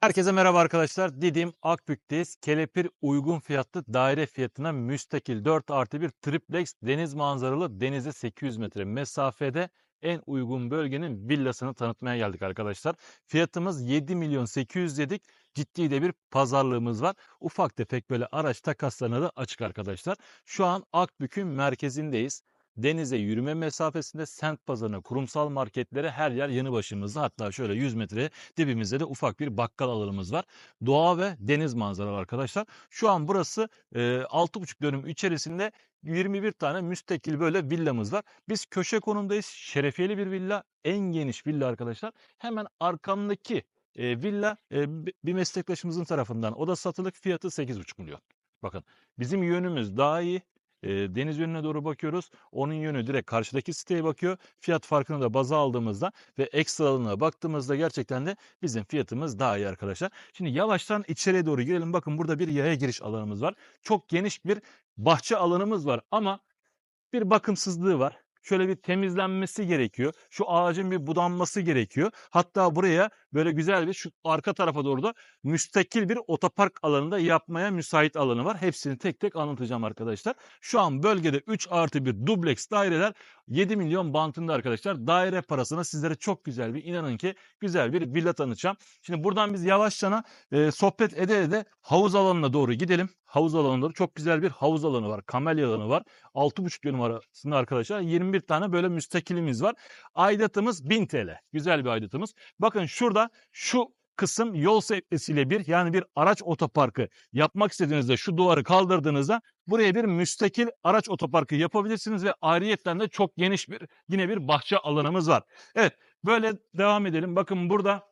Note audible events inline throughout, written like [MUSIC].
Herkese merhaba arkadaşlar. Didim Akbük'teyiz. Kelepir uygun fiyatlı daire fiyatına müstakil 4 artı 1 triplex deniz manzaralı denize 800 metre mesafede en uygun bölgenin villasını tanıtmaya geldik arkadaşlar. Fiyatımız 7 milyon 800 dedik. Ciddi de bir pazarlığımız var. Ufak tefek böyle araç takaslarına da açık arkadaşlar. Şu an Akbük'ün merkezindeyiz. Denize yürüme mesafesinde semt pazarına, kurumsal marketlere her yer yanı başımızda. Hatta şöyle 100 metre dibimizde de ufak bir bakkal alanımız var. Doğa ve deniz manzaralı arkadaşlar. Şu an burası e, 6,5 dönüm içerisinde 21 tane müstakil böyle villamız var. Biz köşe konumdayız. Şerefiyeli bir villa. En geniş villa arkadaşlar. Hemen arkamdaki e, villa e, bi- bir meslektaşımızın tarafından. O da satılık fiyatı 8,5 milyon. Bakın bizim yönümüz daha iyi. E, deniz yönüne doğru bakıyoruz. Onun yönü direkt karşıdaki siteye bakıyor. Fiyat farkını da baza aldığımızda ve ekstralarına baktığımızda gerçekten de bizim fiyatımız daha iyi arkadaşlar. Şimdi yavaştan içeriye doğru girelim. Bakın burada bir yaya giriş alanımız var. Çok geniş bir bahçe alanımız var ama bir bakımsızlığı var. Şöyle bir temizlenmesi gerekiyor. Şu ağacın bir budanması gerekiyor. Hatta buraya böyle güzel bir şu arka tarafa doğru da müstakil bir otopark alanında yapmaya müsait alanı var. Hepsini tek tek anlatacağım arkadaşlar. Şu an bölgede 3 artı 1 dubleks daireler 7 milyon bantında arkadaşlar. Daire parasına sizlere çok güzel bir inanın ki güzel bir villa tanıtacağım. Şimdi buradan biz yavaşçana e, sohbet ede ede havuz alanına doğru gidelim. Havuz alanında çok güzel bir havuz alanı var. Kamelya alanı var. 6,5 dönüm arasında arkadaşlar 21 tane böyle müstakilimiz var. Aidatımız 1000 TL. Güzel bir aidatımız. Bakın şurada şu kısım yol seviyesiyle bir yani bir araç otoparkı yapmak istediğinizde şu duvarı kaldırdığınızda buraya bir müstakil araç otoparkı yapabilirsiniz ve ayrıyetten de çok geniş bir yine bir bahçe alanımız var. Evet böyle devam edelim. Bakın burada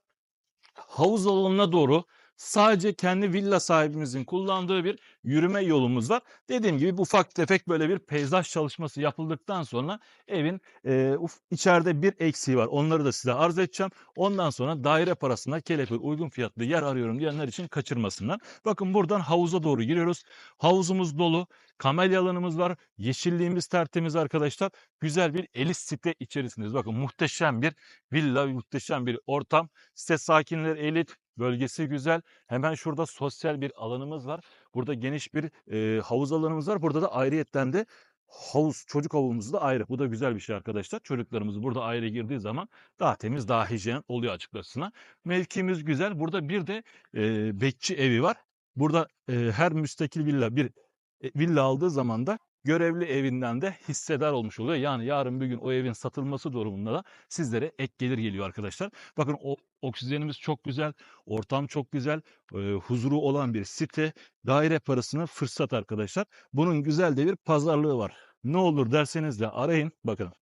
havuz alanına doğru sadece kendi villa sahibimizin kullandığı bir yürüme yolumuz var. Dediğim gibi ufak tefek böyle bir peyzaj çalışması yapıldıktan sonra evin e, uf- içeride bir eksiği var. Onları da size arz edeceğim. Ondan sonra daire parasına kelepir uygun fiyatlı yer arıyorum diyenler için kaçırmasınlar. Bakın buradan havuza doğru giriyoruz. Havuzumuz dolu. Kamelya alanımız var. Yeşilliğimiz tertemiz arkadaşlar. Güzel bir elit site içerisindeyiz. Bakın muhteşem bir villa, muhteşem bir ortam. Site sakinleri elit, bölgesi güzel. Hemen şurada sosyal bir alanımız var. Burada geniş bir e, havuz alanımız var. Burada da ayrıyetten de havuz, çocuk havuzumuz da ayrı. Bu da güzel bir şey arkadaşlar. Çocuklarımız burada ayrı girdiği zaman daha temiz, daha hijyen oluyor açıkçası. Mevkimiz güzel. Burada bir de e, bekçi evi var. Burada e, her müstakil villa bir e, villa aldığı zaman da görevli evinden de hissedar olmuş oluyor. Yani yarın bir gün o evin satılması durumunda da sizlere ek gelir geliyor arkadaşlar. Bakın o oksijenimiz çok güzel, ortam çok güzel, e, huzuru olan bir site. Daire parasını fırsat arkadaşlar. Bunun güzel de bir pazarlığı var. Ne olur derseniz de arayın. Bakın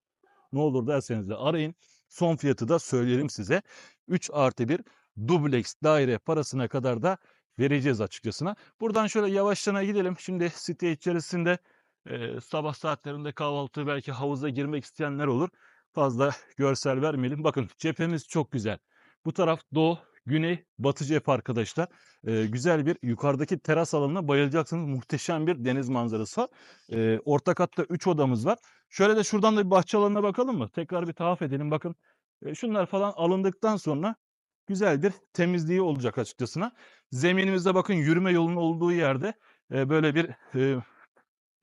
ne olur derseniz de arayın. Son fiyatı da söylerim size. 3 artı 1 dubleks daire parasına kadar da vereceğiz açıkçasına. Buradan şöyle yavaşlana gidelim. Şimdi site içerisinde e, sabah saatlerinde kahvaltı belki havuza girmek isteyenler olur. Fazla [LAUGHS] görsel vermeyelim. Bakın cephemiz çok güzel. Bu taraf doğu, güney, batı cephe arkadaşlar. E, güzel bir yukarıdaki teras alanına bayılacaksınız. Muhteşem bir deniz manzarası var. E, orta katta 3 odamız var. Şöyle de şuradan da bir bahçe alanına bakalım mı? Tekrar bir tahaf edelim. Bakın e, şunlar falan alındıktan sonra güzel bir temizliği olacak açıkçasına. Zeminimizde bakın yürüme yolunun olduğu yerde e, böyle bir e,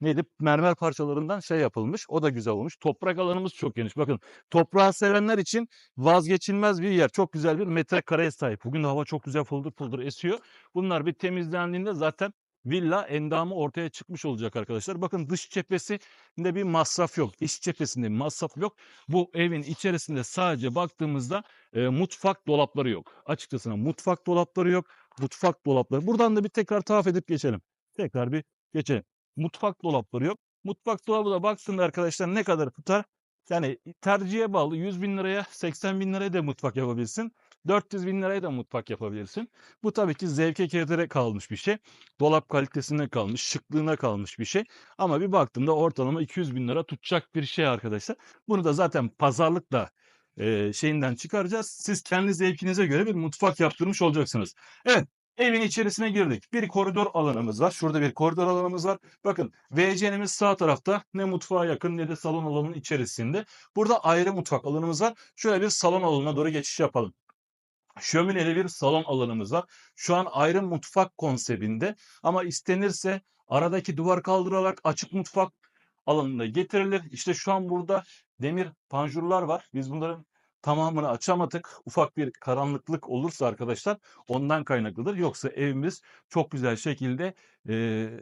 neydi mermer parçalarından şey yapılmış. O da güzel olmuş. Toprak alanımız çok geniş. Bakın toprağı sevenler için vazgeçilmez bir yer. Çok güzel bir metrekareye sahip. Bugün hava çok güzel fıldır fıldır esiyor. Bunlar bir temizlendiğinde zaten villa endamı ortaya çıkmış olacak arkadaşlar. Bakın dış cephesinde bir masraf yok. İç cephesinde bir masraf yok. Bu evin içerisinde sadece baktığımızda e, mutfak dolapları yok. Açıkçası mutfak dolapları yok. Mutfak dolapları. Buradan da bir tekrar tarif edip geçelim. Tekrar bir geçelim. Mutfak dolapları yok. Mutfak dolabı da baktığında arkadaşlar ne kadar tutar? Yani tercihe bağlı 100 bin liraya 80 bin liraya da mutfak yapabilirsin. 400 bin liraya da mutfak yapabilirsin. Bu tabii ki zevke keyfere kalmış bir şey. Dolap kalitesine kalmış, şıklığına kalmış bir şey. Ama bir baktığımda ortalama 200 bin lira tutacak bir şey arkadaşlar. Bunu da zaten pazarlıkla e, şeyinden çıkaracağız. Siz kendi zevkinize göre bir mutfak yaptırmış olacaksınız. Evet. Evin içerisine girdik. Bir koridor alanımız var. Şurada bir koridor alanımız var. Bakın WC'nimiz sağ tarafta ne mutfağa yakın ne de salon alanının içerisinde. Burada ayrı mutfak alanımız var. Şöyle bir salon alanına doğru geçiş yapalım. Şömineli bir salon alanımız var. Şu an ayrı mutfak konsebinde ama istenirse aradaki duvar kaldırarak açık mutfak alanına getirilir. İşte şu an burada demir panjurlar var. Biz bunların tamamını açamadık. Ufak bir karanlıklık olursa arkadaşlar ondan kaynaklıdır. Yoksa evimiz çok güzel şekilde eee,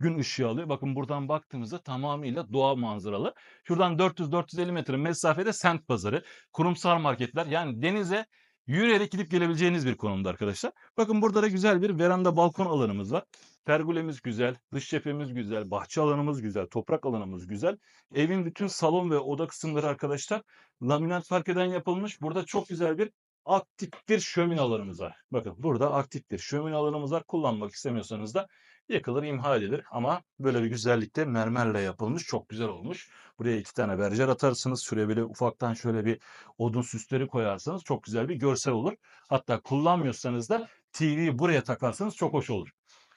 gün ışığı alıyor. Bakın buradan baktığımızda tamamıyla doğa manzaralı. Şuradan 400-450 metre mesafede semt pazarı, kurumsal marketler yani denize yürüyerek gidip gelebileceğiniz bir konumda arkadaşlar. Bakın burada da güzel bir veranda balkon alanımız var. Pergolemiz güzel, dış cephemiz güzel, bahçe alanımız güzel, toprak alanımız güzel. Evin bütün salon ve oda kısımları arkadaşlar laminat parkeden yapılmış. Burada çok güzel bir aktif bir şömine alanımız var. Bakın burada aktif bir şömine alanımız var. Kullanmak istemiyorsanız da yakılır, imha edilir. Ama böyle bir güzellikte mermerle yapılmış. Çok güzel olmuş. Buraya iki tane berjer atarsınız. Şuraya böyle ufaktan şöyle bir odun süsleri koyarsanız çok güzel bir görsel olur. Hatta kullanmıyorsanız da TV'yi buraya takarsanız çok hoş olur.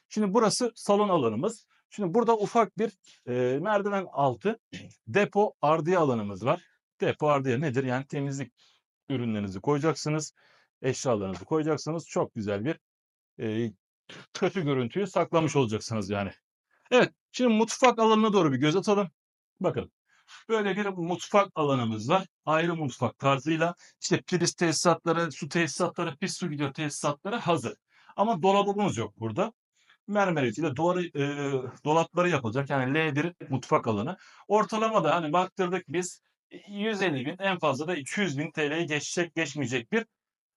Şimdi burası salon alanımız. Şimdi burada ufak bir e, merdiven altı depo ardiye alanımız var. Depo ardiye nedir? Yani temizlik ürünlerinizi koyacaksınız. Eşyalarınızı koyacaksınız. Çok güzel bir e, kötü görüntüyü saklamış olacaksınız yani. Evet. Şimdi mutfak alanına doğru bir göz atalım. Bakın. Böyle bir mutfak alanımız var. Ayrı mutfak tarzıyla işte priz tesisatları, su tesisatları, pis su gidiyor tesisatları hazır. Ama dolabımız yok burada. Mermer etiyle duvarı, e, dolapları yapılacak. Yani L1 mutfak alanı. Ortalamada hani baktırdık biz 150 bin en fazla da 200 bin TL'ye geçecek geçmeyecek bir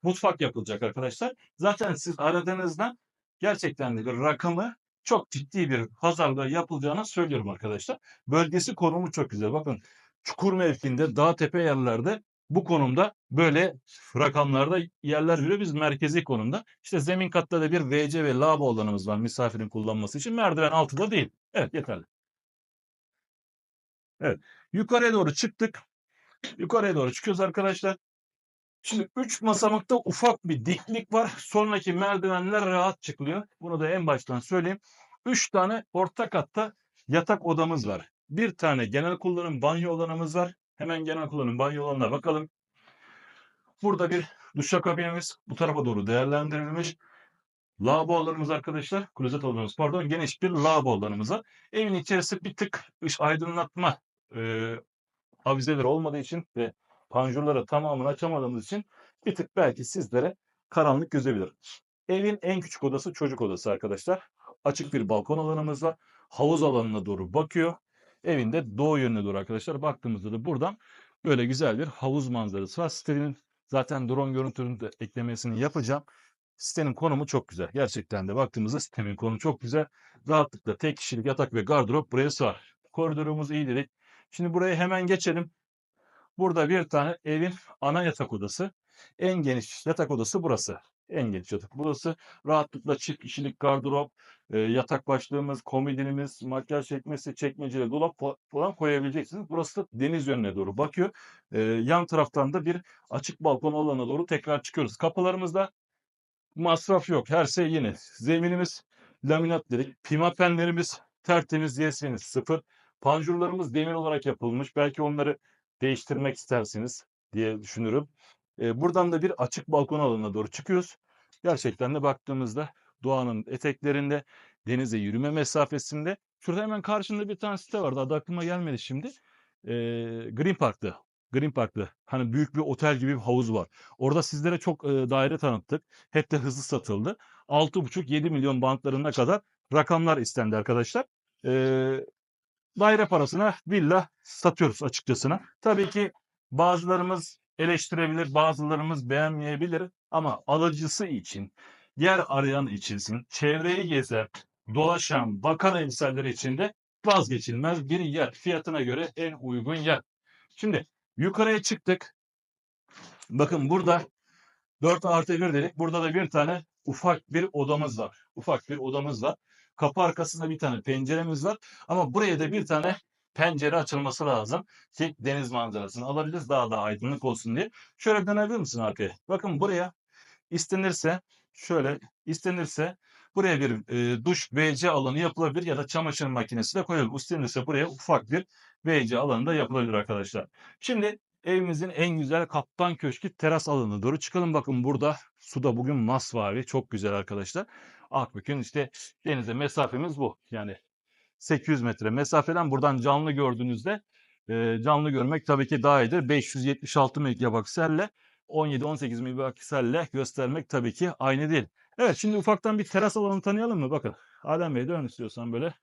mutfak yapılacak arkadaşlar. Zaten siz aradığınızda gerçekten de bir rakamı çok ciddi bir pazarda yapılacağını söylüyorum arkadaşlar. Bölgesi konumu çok güzel. Bakın çukur mevkinde dağ tepe yerlerde bu konumda böyle rakamlarda yerler veriyor. Biz merkezi konumda. İşte zemin katta da bir WC ve lavabo alanımız var misafirin kullanması için. Merdiven altıda değil. Evet yeterli. Evet. Yukarıya doğru çıktık. Yukarıya doğru çıkıyoruz arkadaşlar. Şimdi 3 basamakta ufak bir diklik var. Sonraki merdivenler rahat çıkılıyor. Bunu da en baştan söyleyeyim. 3 tane orta katta yatak odamız var. Bir tane genel kullanım banyo alanımız var. Hemen genel kullanım banyo alanına bakalım. Burada bir duşakabinimiz bu tarafa doğru değerlendirilmiş. Lavabo alanımız arkadaşlar, klozet alanımız pardon, geniş bir lavabo alanımız var. Evin içerisi bir tık ış aydınlatma e, avizeleri olmadığı için ve panjurları tamamını açamadığımız için bir tık belki sizlere karanlık gözebilir. Evin en küçük odası çocuk odası arkadaşlar. Açık bir balkon alanımız var. Havuz alanına doğru bakıyor. Evinde doğu yönüne doğru arkadaşlar baktığımızda da buradan böyle güzel bir havuz manzarası var. Sitenin zaten drone görüntünün de eklemesini yapacağım. Sitenin konumu çok güzel. Gerçekten de baktığımızda sitenin konumu çok güzel. Rahatlıkla tek kişilik yatak ve gardırop buraya sığar. Koridorumuz iyi dedik. Şimdi buraya hemen geçelim. Burada bir tane evin ana yatak odası. En geniş yatak odası burası. En geniş yatak burası. Rahatlıkla çift kişilik gardırop, e, yatak başlığımız, komodinimiz, makyaj çekmesi, çekmeceli dolap fa- falan koyabileceksiniz. Burası da deniz yönüne doğru bakıyor. E, yan taraftan da bir açık balkon alanına doğru tekrar çıkıyoruz. Kapılarımızda masraf yok. Her şey yeni. Zeminimiz laminat dedik. Pimapenlerimiz tertemiz yeseniz sıfır. Panjurlarımız demir olarak yapılmış. Belki onları değiştirmek istersiniz diye düşünürüm. E, buradan da bir açık balkon alanına doğru çıkıyoruz. Gerçekten de baktığımızda doğanın eteklerinde, denize yürüme mesafesinde. Şurada hemen karşında bir tane site vardı. Adı aklıma gelmedi şimdi. E, Green Park'ta. Green Park'ta. Hani büyük bir otel gibi bir havuz var. Orada sizlere çok e, daire tanıttık. Hep de hızlı satıldı. 6,5-7 milyon bantlarına kadar rakamlar istendi arkadaşlar. E, daire parasına villa satıyoruz açıkçasına. Tabii ki bazılarımız eleştirebilir, bazılarımız beğenmeyebilir ama alıcısı için, yer arayan için, çevreyi gezen, dolaşan, bakan emsalleri için de vazgeçilmez bir yer. Fiyatına göre en uygun yer. Şimdi yukarıya çıktık. Bakın burada 4 artı 1 dedik. Burada da bir tane ufak bir odamız var. Ufak bir odamız var. Kapı arkasında bir tane penceremiz var. Ama buraya da bir tane pencere açılması lazım ki deniz manzarasını alabiliriz daha da aydınlık olsun diye. Şöyle dönebilir misin arkaya? Bakın buraya istenirse şöyle istenirse buraya bir e, duş WC alanı yapılabilir ya da çamaşır makinesi de koyulur. İstenirse buraya ufak bir WC alanı da yapılabilir arkadaşlar. Şimdi evimizin en güzel kaptan köşkü teras alanına doğru çıkalım. Bakın burada su da bugün masmavi. Çok güzel arkadaşlar. Akbük'ün işte denize mesafemiz bu. Yani 800 metre mesafeden buradan canlı gördüğünüzde e, canlı görmek tabii ki daha iyidir. 576 megapikselle 17-18 megapikselle göstermek tabii ki aynı değil. Evet şimdi ufaktan bir teras alanı tanıyalım mı? Bakın Adem Bey dön istiyorsan böyle.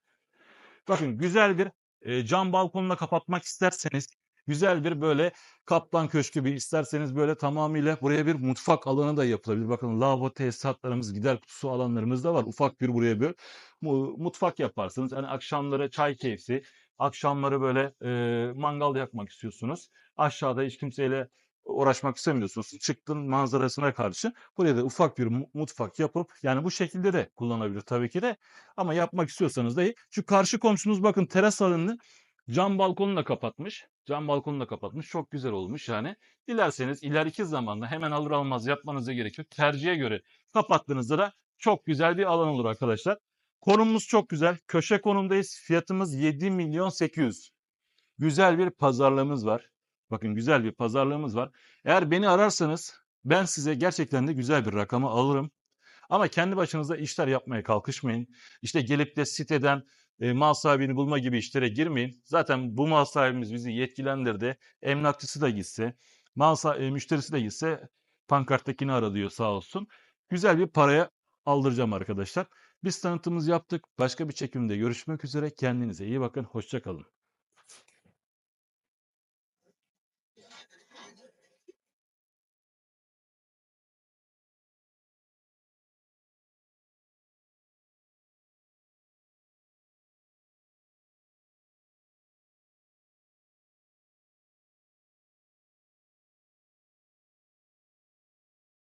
Bakın güzel bir e, cam balkonla kapatmak isterseniz güzel bir böyle kaplan köşkü bir isterseniz böyle tamamıyla buraya bir mutfak alanı da yapılabilir. Bakın lavabo tesisatlarımız, gider kutusu alanlarımız da var. Ufak bir buraya bir mu- mutfak yaparsınız. Yani akşamları çay keyfi, akşamları böyle e, mangal yakmak istiyorsunuz. Aşağıda hiç kimseyle uğraşmak istemiyorsunuz. Çıktın manzarasına karşı buraya da ufak bir mu- mutfak yapıp yani bu şekilde de kullanabilir tabii ki de. Ama yapmak istiyorsanız da iyi. Şu karşı komşunuz bakın teras alanını cam balkonla kapatmış. Cam balkonla kapatmış. Çok güzel olmuş yani. Dilerseniz ileriki zamanda hemen alır almaz yapmanıza gerek yok. Tercihe göre kapattığınızda da çok güzel bir alan olur arkadaşlar. Konumumuz çok güzel. Köşe konumdayız. Fiyatımız 7 milyon 800. Güzel bir pazarlığımız var. Bakın güzel bir pazarlığımız var. Eğer beni ararsanız ben size gerçekten de güzel bir rakamı alırım. Ama kendi başınıza işler yapmaya kalkışmayın. İşte gelip de siteden e, mal sahibini bulma gibi işlere girmeyin. Zaten bu mal sahibimiz bizi yetkilendirdi. Emlakçısı da gitse, mal sa- e, müşterisi de gitse pankarttakini ara diyor sağ olsun. Güzel bir paraya aldıracağım arkadaşlar. Biz tanıtımımızı yaptık. Başka bir çekimde görüşmek üzere. Kendinize iyi bakın. Hoşça kalın.